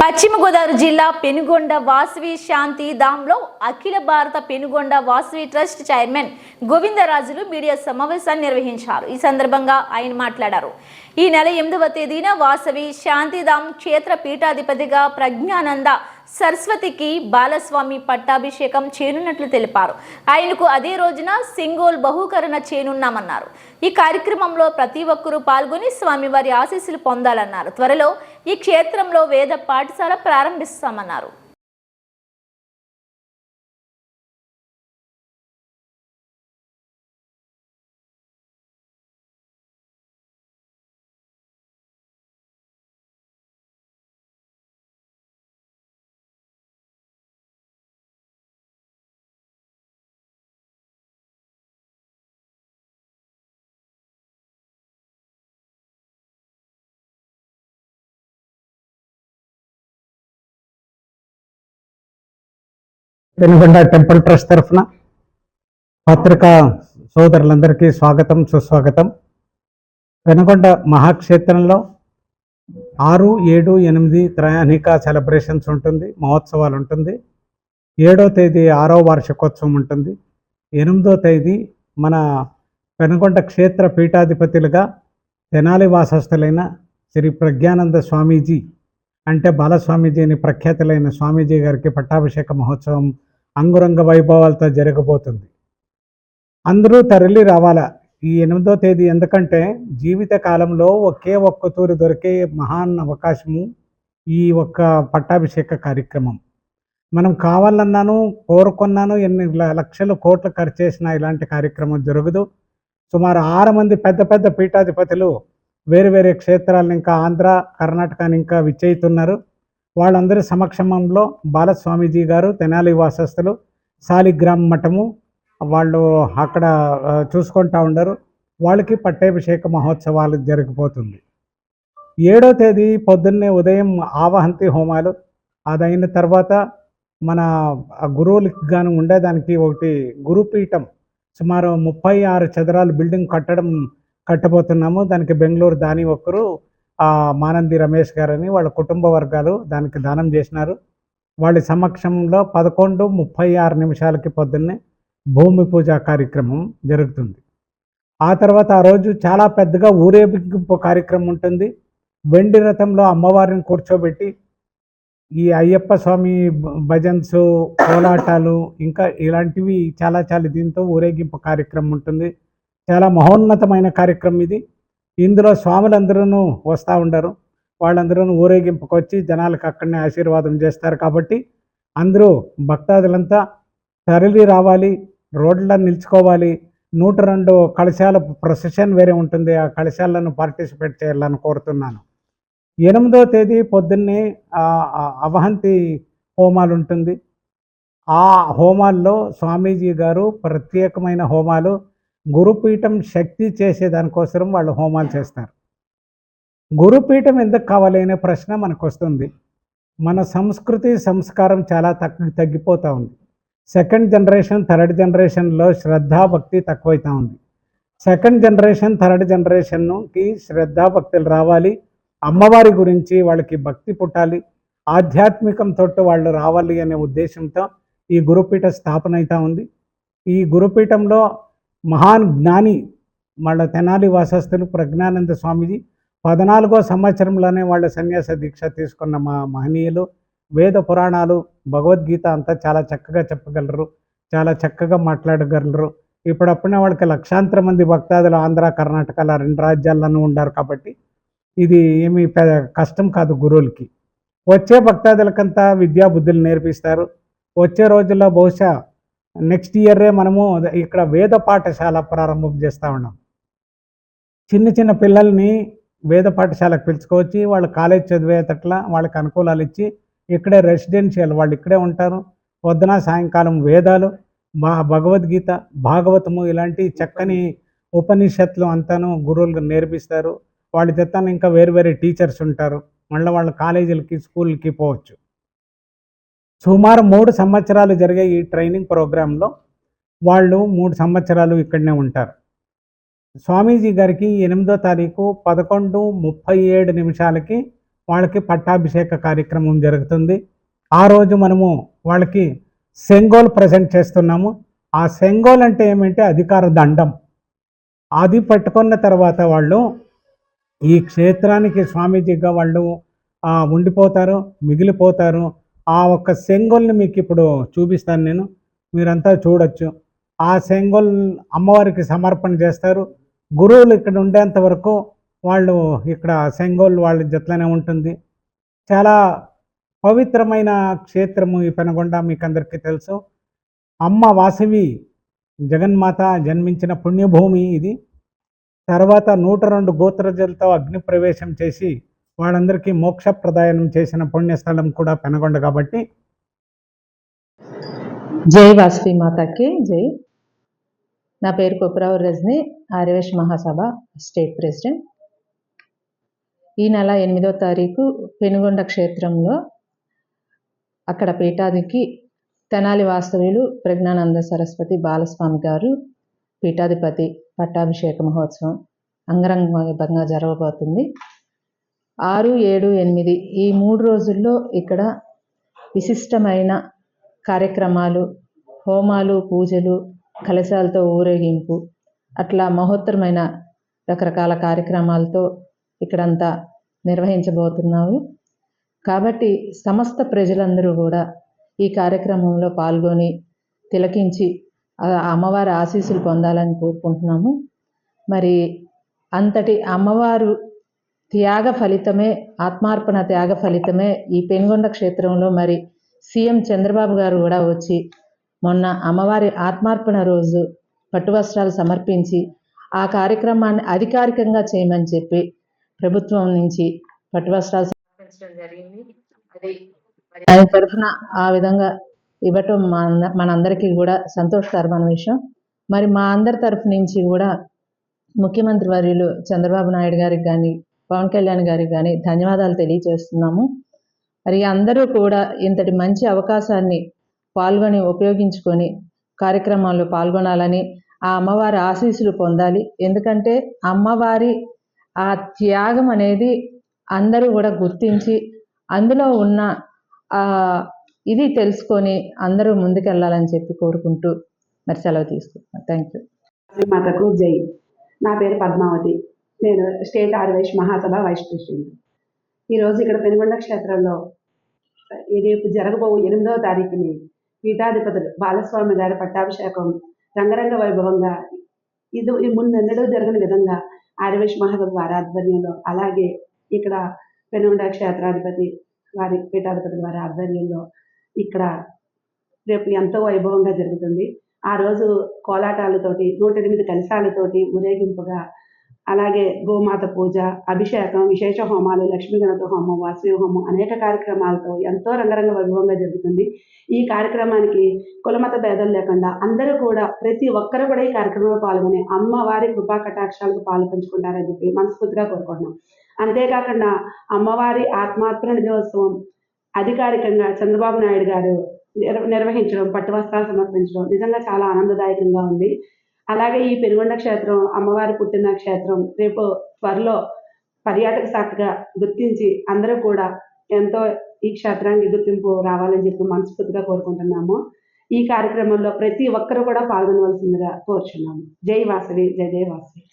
పశ్చిమ గోదావరి జిల్లా పెనుగొండ వాసవి శాంతి ధామ్లో అఖిల భారత Penugonda Vasavi trust chairman Govindarajulu media సమావేశాన్ని నిర్వహించారు. ఈ సందర్భంగా ఆయన మాట్లాడారు. ఈ నెల ఎనిమిదవ తేదీన వాసవి శాంతిధామ్ క్షేత్ర పీఠాధిపతిగా ప్రజ్ఞానంద సరస్వతికి బాలస్వామి పట్టాభిషేకం చేయనున్నట్లు తెలిపారు. ఆయనకు అదే రోజున సింగోల్ బహుకరణ చేయనున్నామన్నారు ఈ కార్యక్రమంలో ప్రతి ఒక్కరూ పాల్గొని స్వామివారి ఆశీస్సులు పొందాలన్నారు. త్వరలో ఈ క్షేత్రంలో వేద పాఠశాల ప్రారంభిస్తామన్నారు. పెనుగొండ టెంపుల్ ట్రస్ట్ తరఫున పత్రికా సోదరులందరికీ స్వాగతం సుస్వాగతం. పెనుగొండ మహాక్షేత్రంలో ఆరు ఏడు ఎనిమిది త్రయాణిక సెలబ్రేషన్స్ ఉంటుంది మహోత్సవాలు ఉంటుంది. ఏడో తేదీ ఆరో వార్షికోత్సవం ఉంటుంది. ఎనిమిదో తేదీ మన పెనుగొండ క్షేత్ర పీఠాధిపతులుగా తెనాలి వాసస్థులైన శ్రీ ప్రజ్ఞానంద స్వామీజీ అంటే బాలస్వామీజీ అని ప్రఖ్యాతులైన స్వామీజీ గారికి పట్టాభిషేక మహోత్సవం అంగురంగ వైభవాలతో జరగబోతుంది. అందరూ తరలి రావాలా? ఈ ఎనిమిదో తేదీ ఎందుకంటే జీవిత కాలంలో ఒకే ఒక్క తూరి దొరికే మహాన్ అవకాశము ఈ ఒక్క పట్టాభిషేక కార్యక్రమం. మనం కావాలన్నాను కోరుకున్నాను ఎన్ని లక్షలు కోట్లు ఖర్చు చేసిన ఇలాంటి కార్యక్రమం జరగదు. సుమారు ఆరు మంది పెద్ద పెద్ద పీఠాధిపతులు వేరు వేరే క్షేత్రాలను ఇంకా ఆంధ్ర కర్ణాటకని ఇంకా విచ్చేస్తున్నారు వాళ్ళందరి సమక్షమంలో బాలస్వామీజీ గారు తెనాలి వాసస్థులు సాలిగ్రామ్ మఠము వాళ్ళు అక్కడ చూసుకుంటా ఉండరు. వాళ్ళకి పట్టాభిషేక మహోత్సవాలు జరిగిపోతుంది. ఏడో తేదీ పొద్దున్నే ఉదయం ఆవహంతి హోమాలు. అదైన తర్వాత మన ఆ గురువులకి గాను ఉండేదానికి ఒకటి గురుపీఠం. సుమారు ముప్పై ఆరు చదరాలు బిల్డింగ్ కట్టడం కట్టబోతున్నాము. దానికి బెంగళూరు దాని ఒక్కరు మానంది రమేష్ గారని వాళ్ళ కుటుంబ వర్గాలు దానికి దానం చేసినారు. వాళ్ళ సమక్షంలో పదకొండు ముప్పై ఆరు నిమిషాలకి పొద్దున్నే భూమి పూజ కార్యక్రమం జరుగుతుంది. ఆ తర్వాత ఆ రోజు చాలా పెద్దగా ఊరేగింపు కార్యక్రమం ఉంటుంది. వెండి రథంలో అమ్మవారిని కూర్చోబెట్టి ఈ అయ్యప్ప స్వామి భజన్స్ కోలాటాలు ఇంకా ఇలాంటివి చాలా చాలా దీంతో ఊరేగింపు కార్యక్రమం ఉంటుంది. చాలా మహోన్నతమైన కార్యక్రమం ఇది. ఇందులో స్వాములందరూ వస్తూ ఉండరు. వాళ్ళందరూ ఊరేగింపుకొచ్చి జనాలకు అక్కడనే ఆశీర్వాదం చేస్తారు కాబట్టి అందరూ భక్తాదులంతా తరలి రావాలి రోడ్ల నిల్చుకోవాలి. నూట రెండు కలశాల ప్రొసెషన్ వేరే ఉంటుంది. ఆ కలశాలను పార్టిసిపేట్ చేయాలని కోరుతున్నాను. ఎనిమిదో తేదీ పొద్దున్నే అవహంతి హోమాలు ఉంటుంది. ఆ హోమాల్లో స్వామీజీ గారు ప్రత్యేకమైన హోమాలు గురుపీఠం శక్తి చేసేదానికోసం వాళ్ళు హోమాలు చేస్తారు. గురుపీఠం ఎందుకు కావాలి ప్రశ్న మనకు వస్తుంది మన సంస్కృతి సంస్కారం చాలా తగ్గి తగ్గిపోతూ ఉంది. సెకండ్ జనరేషన్ థర్డ్ జనరేషన్లో శ్రద్ధా భక్తి తక్కువైతా ఉంది. సెకండ్ జనరేషన్ థర్డ్ జనరేషన్కి శ్రద్ధా భక్తులు రావాలి. అమ్మవారి గురించి వాళ్ళకి భక్తి పుట్టాలి. ఆధ్యాత్మికంతో వాళ్ళు రావాలి అనే ఉద్దేశంతో ఈ గురుపీఠ స్థాపన అవుతా ఉంది. ఈ గురుపీఠంలో మహాన్ జ్ఞాని వాళ్ళ తెనాలి వాసస్థులు ప్రజ్ఞానంద స్వామిజీ పద్నాలుగో సంవత్సరంలోనే వాళ్ళ సన్యాస దీక్ష తీసుకున్న మా మహనీయులు వేద పురాణాలు భగవద్గీత అంతా చాలా చక్కగా చెప్పగలరు చాలా చక్కగా మాట్లాడగలరు. ఇప్పుడప్పుడే వాళ్ళకి లక్షాంతర మంది భక్తాదులు ఆంధ్ర కర్ణాటకల రెండు రాజ్యాల్లోనూ ఉండారు కాబట్టి ఇది ఏమి పెద్ద కష్టం కాదు గురువులకి. వచ్చే భక్తాదులకంతా విద్యా బుద్ధులు నేర్పిస్తారు. వచ్చే రోజుల్లో బహుశా నెక్స్ట్ ఇయర్రే మనము ఇక్కడ వేద పాఠశాల ప్రారంభం చేస్తూ ఉన్నాం. చిన్న చిన్న పిల్లల్ని వేద పాఠశాలకు పిలుచుకోవచ్చి వాళ్ళు కాలేజ్ చదివేటట్లా వాళ్ళకి అనుకూలాలు ఇచ్చి ఇక్కడే రెసిడెన్షియల్ వాళ్ళు ఇక్కడే ఉంటారు. పొద్దున సాయంకాలం వేదాలు మా భగవద్గీత భాగవతము ఇలాంటి చక్కని ఉపనిషత్తులు అంతాను గురువులు నేర్పిస్తారు. వాళ్ళ చెత్తాను ఇంకా వేరు వేరే టీచర్స్ ఉంటారు. మళ్ళీ వాళ్ళ కాలేజీలకి స్కూల్కి పోవచ్చు. సుమారు మూడు సంవత్సరాలు జరిగే ఈ ట్రైనింగ్ ప్రోగ్రాంలో వాళ్ళు మూడు సంవత్సరాలు ఇక్కడనే ఉంటారు. స్వామీజీ గారికి ఎనిమిదో తారీఖు పదకొండు ముప్పై ఏడు నిమిషాలకి వాళ్ళకి పట్టాభిషేక కార్యక్రమం జరుగుతుంది. ఆ రోజు మనము వాళ్ళకి సెంగోల్ ప్రజెంట్ చేస్తున్నాము. ఆ సెంగోల్ అంటే ఏమంటే? అధికార దండం. అది పట్టుకున్న తర్వాత వాళ్ళు ఈ క్షేత్రానికి స్వామీజీగా వాళ్ళు ఉండిపోతారు మిగిలిపోతారు. ఆ ఒక్క సెంగోల్ని మీకు ఇప్పుడు చూపిస్తాను నేను. మీరంతా చూడొచ్చు. ఆ సెంగోల్ అమ్మవారికి సమర్పణ చేస్తారు. గురువులు ఇక్కడ ఉండేంత వరకు వాళ్ళు ఇక్కడ సెంగోల్ వాళ్ళ జట్లనే ఉంటుంది. చాలా పవిత్రమైన క్షేత్రము ఈ పెనగొండ మీకు అందరికీ తెలుసు. అమ్మ వాసవి జగన్మాత జన్మించిన పుణ్యభూమి ఇది. తర్వాత నూట రెండు గోత్రజలతో అగ్నిప్రవేశం చేసి వాళ్ళందరికీ మోక్ష ప్రదాయనం చేసిన పుణ్యస్థలం కూడా పెనగొండ కాబట్టి. జై వాసవి మాతాకి జై. నా పేరు కొప్పరావు రజని ఆర్యవేశ్ మహాసభ స్టేట్ ప్రెసిడెంట్. ఈ నెల ఎనిమిదో తారీఖు పెనుగొండ క్షేత్రంలో అక్కడ పీఠాదికి తెనాలి వాస్తవ్యులు ప్రజ్ఞానంద సరస్వతి బాలస్వామి గారు పీఠాధిపతి పట్టాభిషేక మహోత్సవం అంగరంగ జరగబోతుంది. ఆరు ఏడు ఎనిమిది ఈ మూడు రోజుల్లో ఇక్కడ విశిష్టమైన కార్యక్రమాలు హోమాలు పూజలు కలశాలతో ఊరేగింపు అట్లా మహోత్తరమైన రకరకాల కార్యక్రమాలతో ఇక్కడంతా నిర్వహించబోతున్నాము. కాబట్టి సమస్త ప్రజలందరూ కూడా ఈ కార్యక్రమంలో పాల్గొని తిలకించి అమ్మవారి ఆశీస్సులు పొందాలని కోరుకుంటున్నాము. మరి అంతటి అమ్మవారు త్యాగ ఫలితమే ఆత్మార్పణ త్యాగ ఫలితమే ఈ పెనుగొండ క్షేత్రంలో మరి సీఎం చంద్రబాబు గారు కూడా వచ్చి మొన్న అమ్మవారి ఆత్మార్పణ రోజు పట్టు వస్త్రాలు సమర్పించి ఆ కార్యక్రమాన్ని అధికారికంగా చేయమని చెప్పి ప్రభుత్వం నుంచి పట్టు వస్త్రాలు సమర్పించడం జరిగింది. అది ఆయన తరఫున ఆ విధంగా ఇవ్వటం మన మనందరికీ కూడా సంతోషకరమైన విషయం. మరి మా అందరి తరఫు నుంచి కూడా ముఖ్యమంత్రి వర్యులు చంద్రబాబు నాయుడు గారికి కానీ పవన్ కళ్యాణ్ గారికి కానీ ధన్యవాదాలు తెలియజేస్తున్నాము. మరి అందరూ కూడా ఇంతటి మంచి అవకాశాన్ని పాల్గొని ఉపయోగించుకొని కార్యక్రమాల్లో పాల్గొనాలని ఆ అమ్మవారి ఆశీస్సులు పొందాలి. ఎందుకంటే అమ్మవారి ఆ త్యాగం అనేది అందరూ కూడా గుర్తించి అందులో ఉన్న ఇది తెలుసుకొని అందరూ ముందుకెళ్ళాలని చెప్పి కోరుకుంటూ మరి సెలవు తీసుకుంటున్నాను థ్యాంక్ యూ మాతకు జై. నా పేరు పద్మావతి. నేను స్టేట్ ఆర్వైష్ మహాసభ వైస్ ప్రెసిడెంట్. ఈరోజు ఇక్కడ పెనుగొండ క్షేత్రంలో రేపు జరగబో ఎనిమిదవ తారీఖుని పీఠాధిపతులు బాలస్వామి గారి పట్టాభిషేకం రంగరంగ వైభవంగా ఇది ఈ ముందెన్నడూ జరగని విధంగా ఆర్వేష్ మహాసభ వారి ఆధ్వర్యంలో అలాగే ఇక్కడ పెనుగొండ క్షేత్రాధిపతి వారి పీఠాధిపతుల వారి ఆధ్వర్యంలో ఇక్కడ రేపు ఎంతో వైభవంగా జరుగుతుంది. ఆ రోజు కోలాటాలతోటి నూట ఎనిమిది కలశాలతోటి ఊరేగింపుగా అలాగే గోమాత పూజ అభిషేకం విశేష హోమాలు లక్ష్మీ గణత హోమం వాసవి హోమం అనేక కార్యక్రమాలతో ఎంతో రంగరంగ వైభవంగా జరుగుతుంది. ఈ కార్యక్రమానికి కులమత భేదం లేకుండా అందరూ కూడా ప్రతి ఒక్కరు కూడా ఈ కార్యక్రమంలో పాల్గొని అమ్మవారి కృపా కటాక్షాలకు పాలు పంచుకుంటారని చెప్పి మనస్ఫూర్తిగా కోరుకుంటున్నాం. అంతేకాకుండా అమ్మవారి ఆత్మార్పణ దినోత్సవం అధికారికంగా చంద్రబాబు నాయుడు గారు నిర్వహించడం పట్టు వస్త్రాలు సమర్పించడం నిజంగా చాలా ఆనందదాయకంగా ఉంది. అలాగే ఈ పెనుగొండ క్షేత్రం అమ్మవారి పుట్టిన క్షేత్రం రేపు త్వరలో పర్యాటక శాఖగా గుర్తించి అందరూ కూడా ఎంతో ఈ క్షేత్రానికి గుర్తింపు రావాలని చెప్పి మనస్ఫూర్తిగా కోరుకుంటున్నాము. ఈ కార్యక్రమంలో ప్రతి ఒక్కరూ కూడా పాల్గొనవలసిందిగా కోరుచున్నాము. జై వాసవి జయ జయ వాసవి.